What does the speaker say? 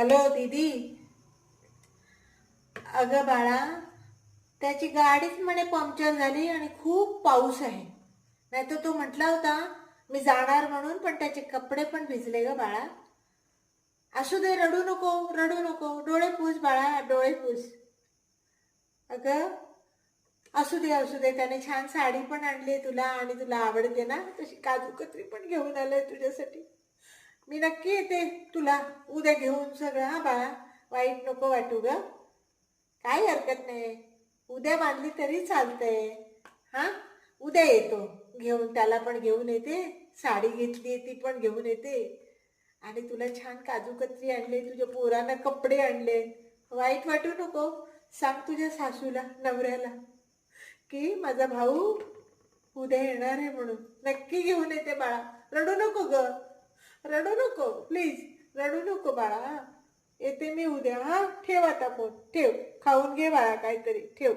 Hello दीदी. अगं बाळा त्याची गाडीच म्हणे पंक्चर झाली आणि खूप पाऊस आहे. नाही तर तो म्हटला होता मी जाणार म्हणून पण त्याचे कपडे पण भिजले ग बाळा. असू दे रडू नको रडू नको. डोळे पूस बाळा डोळे पूस. अगं असू दे असू दे. त्याने छान साडी पण आणली तुला आणि तुला आवडते ना? तशी काजू कत्री पण घेऊन आलंय तुझ्यासाठी. मी नक्की येते तुला. उद्या घेऊन सगळं हा बाळा. वाईट नको वाटू ग. काही हरकत नाही. उद्या बांधली तरी चालतंय. हा? उद्या येतो. घेऊन त्याला पण घेऊन येते. साडी घेतली ती पण घेऊन येते. आणि तुला छान काजू कतरी आणले तुझ्या पोरांना कपडे आणले. वाईट वाटू नको. सांग तुझ्या सासूला नवऱ्याला की माझा भाऊ उद्या येणार आहे म्हणून. नक्की घेऊन येते बाळा. रडू नको ग. रडू नको प्लीज रडू नको बाळा येते मी उद्या हा. ठेव आता फोन ठेव. खाऊन घे बाळा काहीतरी. ठेव.